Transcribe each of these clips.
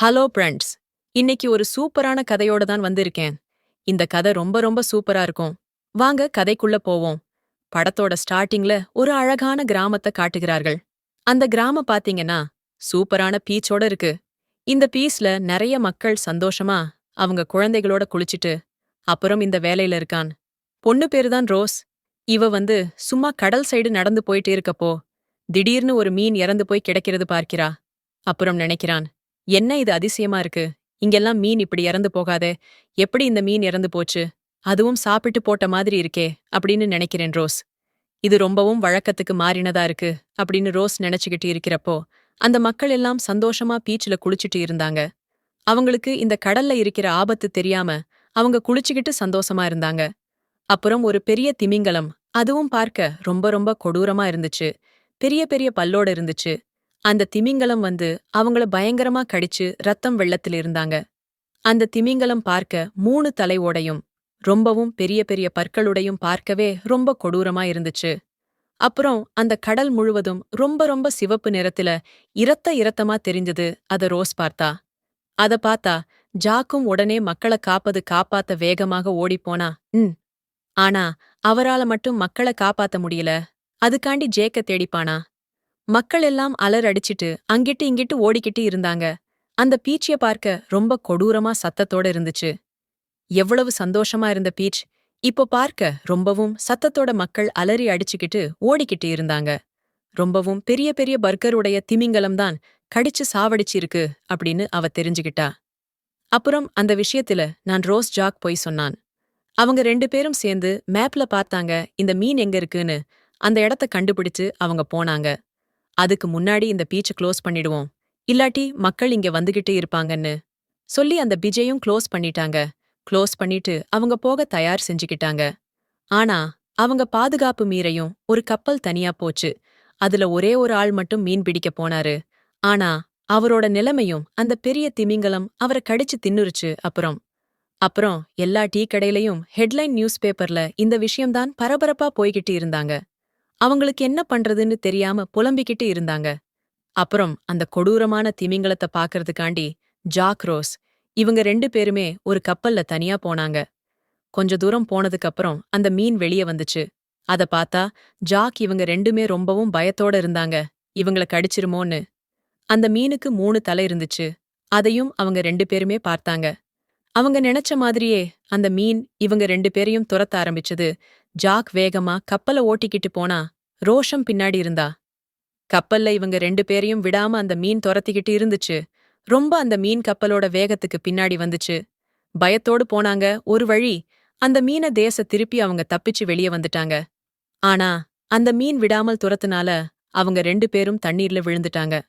Hello friends இன்னைக்கு ஒரு சூப்பரான கதையோட தான் வந்திருக்கேன். இந்த கதை ரொம்ப ரொம்ப சூப்பரா இருக்கும். வாங்க கதைக்குள்ள போவோம். படத்தோட ஸ்டார்டிங்ல ஒரு அழகான கிராமத்தை காட்டுகிறார்கள். அந்த கிராமம் பாத்தீங்கன்னா சூப்பரான பீச்சோட இருக்கு. இந்த பீஸ்ல நிறைய மக்கள் சந்தோஷமா அவங்க குழந்தைகளோட குளிச்சிட்டு அப்புறம் இந்த வேலையில இருக்கான். பொண்ணு பேரு தான் ரோஸ். இவ வந்து சும்மா கடல் சைடு நடந்து போயிட்டு இருக்கப்போ திடீர்னு ஒரு மீன் இறந்து போய் கிடக்கிறது பார்க்கிறா. அப்புறம் நினைக்கிறான் என்ன இது அதிசயமா இருக்கு? இங்கெல்லாம் மீன் இப்படி இறந்து போகாதே. எப்படி இந்த மீன் இறந்து போச்சு? அதுவும் சாப்பிட்டு போட்ட மாதிரி இருக்கே அப்படின்னு நினைக்கிறேன் ரோஸ். இது ரொம்பவும் வழக்கத்துக்கு மாறினதா இருக்கு அப்படின்னு ரோஸ் நினைச்சுக்கிட்டு இருக்கிறப்போ அந்த மக்கள் எல்லாம் சந்தோஷமா பீச்ல குளிச்சுட்டு இருந்தாங்க. அவங்களுக்கு இந்த கடல்ல இருக்கிற ஆபத்து தெரியாம அவங்க குளிச்சுக்கிட்டு சந்தோஷமா இருந்தாங்க. அப்புறம் ஒரு பெரிய திமிங்கலம் அதுவும் பார்க்க ரொம்ப ரொம்ப கொடூரமா இருந்துச்சு. பெரிய பெரிய பல்லோட இருந்துச்சு. அந்த திமிங்கலம் வந்து அவங்கள பயங்கரமா கடிச்சு ரத்தம் வெள்ளத்தில் இருந்தாங்க. அந்த திமிங்கலம் பார்க்க மூணு தலையோடையும் ரொம்பவும் பெரிய பெரிய பற்களுடையும் பார்க்கவே ரொம்ப கொடூரமா இருந்துச்சு. அப்புறம் அந்த கடல் முழுவதும் ரொம்ப ரொம்ப சிவப்பு நிறத்துல இரத்த இரத்தமா தெரிஞ்சது அத ரோஸ் பார்த்தா. அத பார்த்தா ஜாக்கும் உடனே மக்களை காப்பது காப்பாத்த வேகமாக ஓடிப்போனா ம். ஆனா அவரால மட்டும் மக்களை காப்பாத்த முடியல. அதுக்காண்டி ஜேக்க தேடிப்பானா? மக்கள் எல்லாம் அலர் அங்கிட்டு இங்கிட்டு ஓடிக்கிட்டு இருந்தாங்க. அந்த பீச்சிய பார்க்க ரொம்ப கொடூரமா சத்தத்தோட இருந்துச்சு. எவ்வளவு சந்தோஷமா இருந்த பீச். இப்போ பார்க்க ரொம்பவும் சத்தத்தோட மக்கள் அலறி அடிச்சுக்கிட்டு ஓடிக்கிட்டு இருந்தாங்க. ரொம்பவும் பெரிய பெரிய பர்கருடைய திமிங்கலம் தான் கடிச்சு சாவடிச்சிருக்கு அப்படின்னு அவ தெரிஞ்சுக்கிட்டா. அப்புறம் அந்த விஷயத்துல நான் ரோஸ் ஜாக் போய் சொன்னான். அவங்க ரெண்டு பேரும் சேர்ந்து மேப்ல பார்த்தாங்க இந்த மீன் எங்க இருக்குன்னு. அந்த இடத்த கண்டுபிடிச்சு அவங்க போனாங்க. அதுக்கு முன்னாடி இந்த பீச்சை க்ளோஸ் பண்ணிடுவோம். இல்லாட்டி மக்கள் இங்க வந்துகிட்டே இருப்பாங்கன்னு. சொல்லி அந்த பிஜையும் க்ளோஸ் பண்ணிட்டாங்க. க்ளோஸ் பண்ணிட்டு அவங்க போக தயார் செஞ்சுக்கிட்டாங்க. ஆனா அவங்க பாதுகாப்பு மீறையும் ஒரு கப்பல் தனியா போச்சு. அதுல ஒரே ஒரு ஆள் மட்டும் மீன் பிடிக்க போனாரு. ஆனா அவரோட நிலைமையும் அந்த பெரிய திமிங்கலம் அவரை கடிச்சு தின்னுருச்சு அப்புறம். அப்புறம் எல்லா டீ கடையிலையும் ஹெட்லைன் நியூஸ் பேப்பர்ல இந்த விஷயம்தான் பரபரப்பா போய்கிட்டு இருந்தாங்க. அவங்களுக்கு என்ன பண்றதுன்னு தெரியாம புலம்பிக்கிட்டு இருந்தாங்க. அப்புறம் அந்த கொடூரமான திமிங்கலத்தை பாக்குறதுக்காண்டி ஜாக் ரோஸ் இவங்க ரெண்டு பேருமே ஒரு கப்பல்ல தனியா போனாங்க. கொஞ்ச தூரம் போனதுக்கு அப்புறம் அந்த மீன் வெளியே வந்துச்சு. அத பார்த்தா ஜாக் இவங்க ரெண்டுமே ரொம்பவும் பயத்தோட இருந்தாங்க. இவங்கள கடிச்சிருமோன்னு. அந்த மீனுக்கு மூணு தலை இருந்துச்சு. அதையும் அவங்க ரெண்டு பேருமே பார்த்தாங்க. அவங்க நினைச்ச மாதிரியே அந்த மீன் இவங்க ரெண்டு பேரையும் துரத்த ஆரம்பிச்சது. ஜாக் வேகமா கப்பலை ஓட்டிக்கிட்டு போனா ரோஷம் பின்னாடி இருந்தா. கப்பல்ல இவங்க ரெண்டு பேரையும் விடாம அந்த மீன் துரத்திக்கிட்டு இருந்துச்சு. ரொம்ப அந்த மீன் கப்பலோட வேகத்துக்கு பின்னாடி வந்துச்சு. பயத்தோடு போனாங்க. ஒரு வழி அந்த மீன தேச திருப்பி அவங்க தப்பிச்சு வெளியே வந்துட்டாங்க. ஆனா அந்த மீன் விடாமல் துரத்துனால அவங்க ரெண்டு பேரும் தண்ணீர்ல விழுந்துட்டாங்க.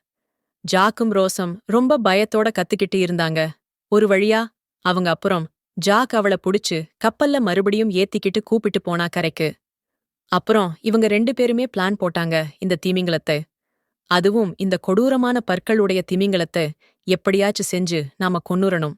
ஜாக்கும் ரோசம் ரொம்ப பயத்தோட கத்துக்கிட்டு இருந்தாங்க. ஒரு வழியா அவங்க அப்புறம் ஜாக் அவள புடிச்சு கப்பல்ல மறுபடியும் ஏத்திக்கிட்டு கூப்பிட்டு போனா கரைக்கு. அப்புறம் இவங்க ரெண்டு பேருமே பிளான் போட்டாங்க இந்த திமிங்கலத்தை. அதுவும் இந்த கொடூரமான பற்களுடைய திமிங்கலத்தை எப்படியாச்சும் செஞ்சு நாம கொன்னுறணும்.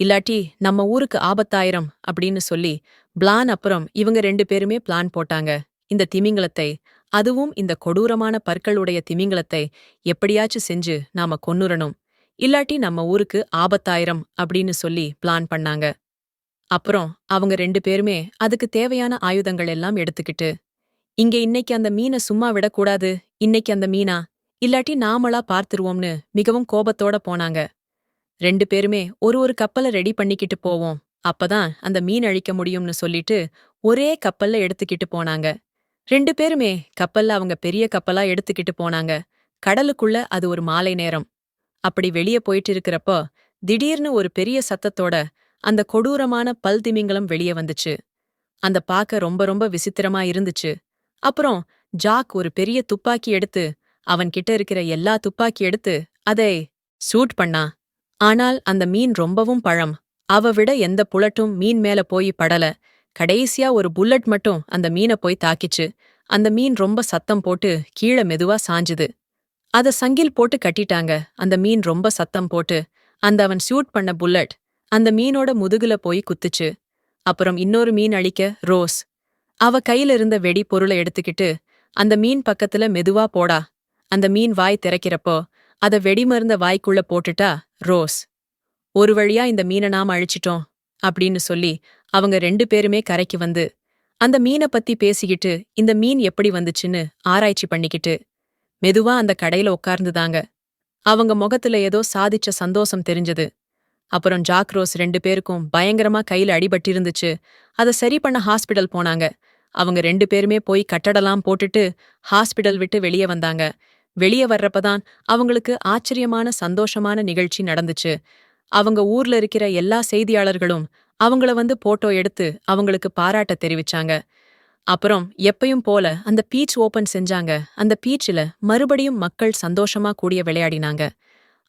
இல்லாட்டி நம்ம ஊருக்கு ஆபத்தாயிரம் அப்படின்னு சொல்லி பிளான் அப்புறம் இவங்க ரெண்டு பேருமே பிளான் போட்டாங்க இந்த திமிங்கலத்தை. அதுவும் இந்த கொடூரமான பற்களுடைய திமிங்கலத்தை எப்படியாச்சும் செஞ்சு நாம கொன்னுறணும். இல்லாட்டி நம்ம ஊருக்கு ஆபத்தாயிரம் அப்படின்னு சொல்லி பிளான் பண்ணாங்க. அப்புறம் அவங்க ரெண்டு பேருமே அதுக்கு தேவையான ஆயுதங்கள் எல்லாம் எடுத்துக்கிட்டு இங்க இன்னைக்கு அந்த மீனை சும்மா விடக்கூடாது இன்னைக்கு அந்த மீனா? இல்லாட்டி நாமளா பார்த்துருவோம்னு மிகவும் கோபத்தோட போனாங்க. ரெண்டு பேருமே ஒரு ஒரு கப்பலை ரெடி பண்ணிக்கிட்டு போவோம் அப்பதான் அந்த மீன் அழிக்க முடியும்னு சொல்லிட்டு ஒரே கப்பல்ல எடுத்துக்கிட்டு போனாங்க. ரெண்டு பேருமே கப்பல்ல அவங்க பெரிய கப்பலா எடுத்துக்கிட்டு போனாங்க. கடலுக்குள்ள அது ஒரு மாலை நேரம். அப்படி வெளியே போயிட்டு இருக்கிறப்போ திடீர்னு ஒரு பெரிய சத்தத்தோட அந்த கொடூரமான பல் திமிங்கலம் வெளியே வந்துச்சு. அந்த பாக்க ரொம்ப ரொம்ப விசித்திரமா இருந்துச்சு. அப்புறம் ஜாக் ஒரு பெரிய துப்பாக்கி எடுத்து அவன் கிட்ட இருக்கிற எல்லா துப்பாக்கி எடுத்து அதை சூட் பண்ணா. ஆனால் அந்த மீன் ரொம்பவும் பழம். அவ விட எந்த புலட்டும் மீன் மேல போய் படல. கடைசியா ஒரு புல்லட் மட்டும் அந்த மீனை போய் தாக்கிச்சு. அந்த மீன் ரொம்ப சத்தம் போட்டு கீழே மெதுவா சாஞ்சுது. அத சங்கில் போட்டு கட்டிட்டாங்க. அந்த மீன் ரொம்ப சத்தம் போட்டு அந்த அவன் ஷூட் பண்ண புல்லட் அந்த மீனோட முதுகுல போய் குத்துச்சு. அப்புறம் இன்னொரு மீன் அழிக்க ரோஸ். அவ கையில இருந்த வெடி பொருளை எடுத்துக்கிட்டு அந்த மீன் பக்கத்துல மெதுவா போடா. அந்த மீன் வாய் திறக்கிறப்போ அத வெடிமருந்த வாய்க்குள்ள போட்டுட்டா ரோஸ். ஒரு வழியா இந்த மீனை நாம அழிச்சிட்டோம் அப்படின்னு சொல்லி அவங்க ரெண்டு பேருமே கரைக்கு வந்து அந்த மீனை பத்தி பேசிக்கிட்டு இந்த மீன் எப்படி வந்துச்சுன்னு ஆராய்ச்சி பண்ணிக்கிட்டு மெதுவா அந்த கடையில உட்கார்ந்துதாங்க. அவங்க முகத்துல ஏதோ சாதிச்ச சந்தோஷம் தெரிஞ்சது. அப்புறம் ஜாக்ரோஸ் ரெண்டு பேருக்கும் பயங்கரமா கையில அடிபட்டிருந்துச்சு. அதை சரி பண்ண ஹாஸ்பிடல் போனாங்க. அவங்க ரெண்டு பேருமே போய் கட்டடலாம் போட்டுட்டு ஹாஸ்பிடல் விட்டு வெளியே வந்தாங்க. வெளியே வர்றப்பதான் அவங்களுக்கு ஆச்சரியமான சந்தோஷமான நிகழ்ச்சி நடந்துச்சு. அவங்க ஊர்ல இருக்கிற எல்லா செய்தியாளர்களும் அவங்கள வந்து போட்டோ எடுத்து அவங்களுக்கு பாராட்ட தெரிவிச்சாங்க. அப்புறம் எப்பயும் போல அந்த பீச் ஓபன் செஞ்சாங்க. அந்த பீச்சில் மறுபடியும் மக்கள் சந்தோஷமா கூடிய விளையாடினாங்க.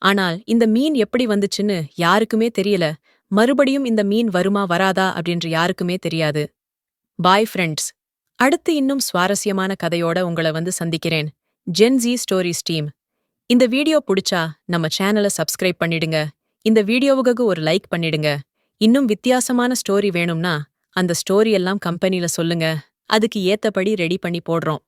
ஆனால் இந்த மீன் எப்படி வந்துச்சுன்னு யாருக்குமே தெரியல. மறுபடியும் இந்த மீன் வருமா வராதா அப்படின்று யாருக்குமே தெரியாது. பாய் ஃப்ரெண்ட்ஸ் அடுத்து இன்னும் சுவாரஸ்யமான கதையோட உங்களை வந்து சந்திக்கிறேன். ஜென்ஜி ஸ்டோரிஸ் டீம் இந்த வீடியோ பிடிச்சா நம்ம சேனலை சப்ஸ்கிரைப் பண்ணிடுங்க. இந்த வீடியோவுக்கு ஒரு லைக் பண்ணிடுங்க. இன்னும் வித்தியாசமான ஸ்டோரி வேணும்னா அந்த ஸ்டோரி எல்லாம் கம்பெனில சொல்லுங்க. அதுக்கு ஏத்தபடி ரெடி பண்ணி போடுறோம்.